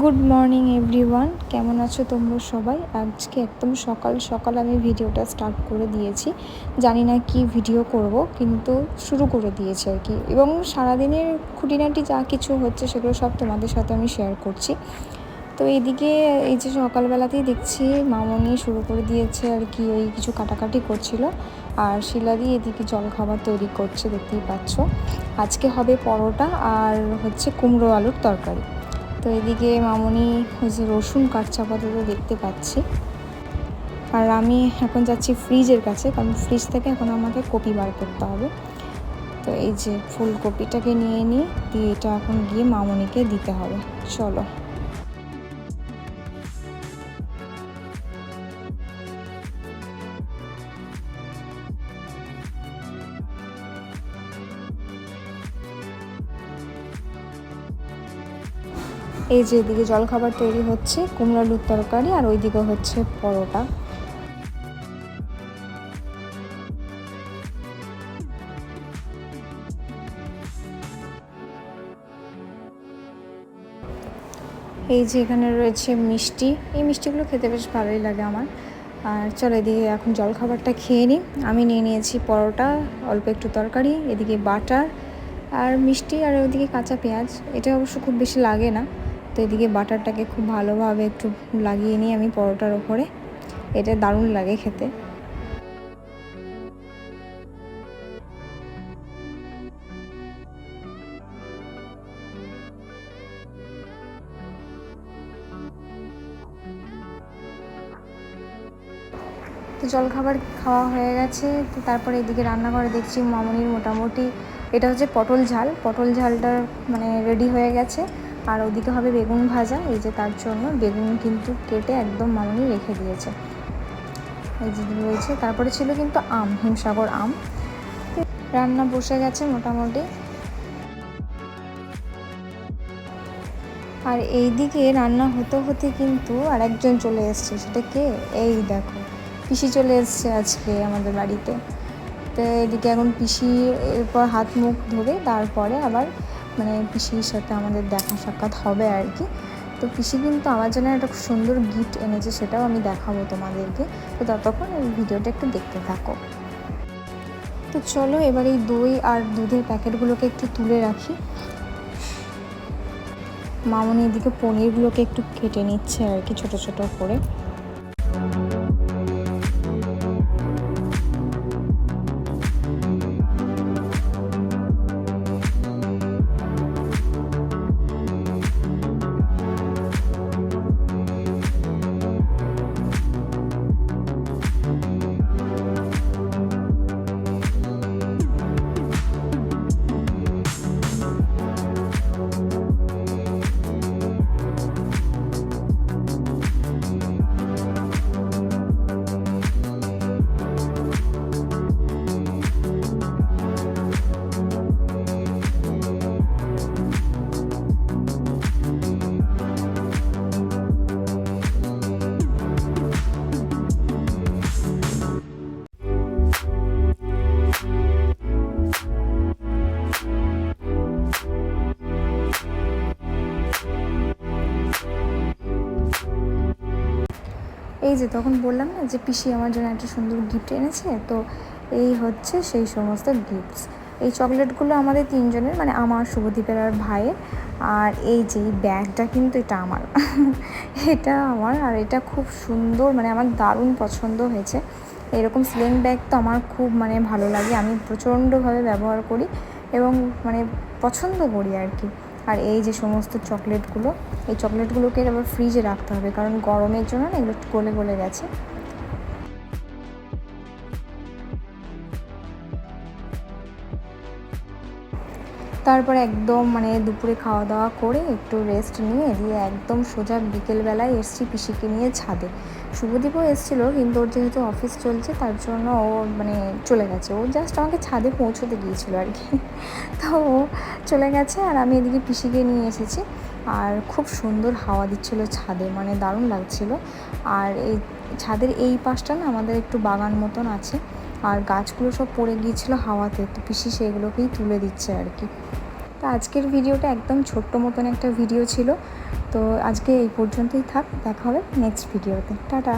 Good morning everyone কেমন আছো তোমরা সবাই? আজকে একদম সকাল সকাল আমি ভিডিওটা স্টার্ট করে দিয়েছি। জানি না কি ভিডিও করব, কিন্তু শুরু করে দিয়েছি আর কি। এবং সারাদিনের খুঁটিনাটি যা কিছু হচ্ছে সেগুলো সব তোমাদের সাথে আমি শেয়ার করছি। তো এইদিকে এই যে সকালবেলাতেই দেখছি মামনি শুরু করে দিয়েছে আর কি, ওই কিছু কাটাকাটি করছিল। আর শিলাদি এদিকে জলখাবার তৈরি করছে, দেখতেই পাচ্ছ। আজকে হবে পরোটা আর হচ্ছে কুমড়ো আলুর তরকারি। তো এদিকে মামনি ওই যে রসুন কাটছে আপাতত দেখতে পাচ্ছি। আর আমি এখন যাচ্ছি ফ্রিজের কাছে, কারণ ফ্রিজ থেকে এখন আমাকে কপি বার করতে হবে। তো এই যে ফুলকপিটাকে নিয়ে নিই, দিয়ে এটা এখন গিয়ে মামনিকে দিতে হবে। চলো। এই যে এদিকে জলখাবার তৈরি হচ্ছে, কুমড়ো আলুর তরকারি, আর ওইদিকে হচ্ছে পরোটা। এই যে এখানে রয়েছে মিষ্টি। এই মিষ্টিগুলো খেতে বেশ ভালোই লাগে আমার। আর চলো এদিকে এখন জলখাবারটা খেয়ে নিই। আমি নিয়ে নিয়েছি পরোটা, অল্প একটু তরকারি, এদিকে বাটার, আর মিষ্টি, আর ওইদিকে কাঁচা পেঁয়াজ। এটা অবশ্য খুব বেশি লাগে না। তো এদিকে বাটারটাকে খুব ভালোভাবে একটু লাগিয়ে নিই আমি পরোটার ওপরে। এটা দারুণ লাগে খেতে। তো জলখাবার খাওয়া হয়ে গেছে। তো তারপরে এদিকে রান্নাঘরে দেখছি মামনির মোটামুটি, এটা হচ্ছে পটল ঝাল। পটল ঝালটা মানে রেডি হয়ে গেছে। আর ওদিকে হবে বেগুন ভাজা, এই যে তার জন্য বেগুন কিন্তু কেটে একদম মামনি রেখে দিয়েছে। এই যে রয়েছে, তারপরে ছিল কিন্তু আম, হিমসাগর আম। রান্না বসে গেছে মোটামুটি। আর এই দিকে রান্না হতে হতে কিন্তু আর একজন চলে এসছে, সেটা কে? এই দেখো, পিসি চলে এসছে আজকে আমাদের বাড়িতে। তো এদিকে এখন পিসি এরপর হাত মুখ ধরে, তারপরে আবার মানে পিসির সাথে আমাদের দেখা সাক্ষাৎ হবে আর কি। তো পিসি কিন্তু আমার জন্য একটা খুব সুন্দর গিফট এনেছে, সেটাও আমি দেখাবো তোমাদেরকে। তো ততক্ষণ এই ভিডিওটা একটু দেখতে থাকো। তো চলো এবার এই দই আর দুধের প্যাকেটগুলোকে একটু তুলে রাখি। মামনি এদিকে পনিরগুলোকে একটু কেটে নিচ্ছে আর কি ছোটো ছোটো করে। এই যে তখন বললাম না যে পিসি আমার জন্য একটা সুন্দর গিফট এনেছে, তো এই হচ্ছে সেই সমস্ত গিফটস এই চকলেটগুলো আমাদের তিনজনের মানে আমার শুভদীপের আর ভাইয়ের, আর এই যে ব্যাগটা কিন্তু এটা আমার। এটা আমার, আর এটা খুব সুন্দর মানে আমার দারুণ পছন্দ হয়েছে। এরকম স্লিং ব্যাগ তো আমার খুব মানে ভালো লাগে, আমি প্রচণ্ডভাবে ব্যবহার করি এবং মানে পছন্দ করি আর কি। আর এই যে সমস্ত চকলেটগুলো, এই চকলেটগুলোকে আবার ফ্রিজে রাখতে হবে, কারণ গরমের জন্য না এগুলো গলে গলে গেছে। তারপরে একদম মানে দুপুরে খাওয়া দাওয়া করে একটু রেস্ট নিয়ে দিয়ে একদম সোজা বিকেলবেলায় এসছি পিসিকে নিয়ে ছাদে। শুভদীপও এসেছিল, কিন্তু ওর যেহেতু অফিস চলছে, তার জন্য ও মানে চলে গেছে। ও জাস্ট আমাকে ছাদে পৌঁছতে গিয়েছিল আর কি। তো ও চলে গেছে আর আমি এদিকে পিসিকে নিয়ে এসেছি। আর খুব সুন্দর হাওয়া দিচ্ছিল ছাদে মানে দারুণ লাগছিল। আর এই ছাদের এই পাশটা না আমাদের একটু বাগান মতন আছে। আর গাছগুলো সব পড়ে গিয়েছিল হাওয়াতে, তো পিসি সেগুলোকেই তুলে দিচ্ছে আর কি। তো আজকের ভিডিওটা একদম ছোট্ট মতন একটা ভিডিও ছিল। তো আজকে এই পর্যন্তই থাক, দেখা হবে নেক্সট ভিডিওতে টাটা।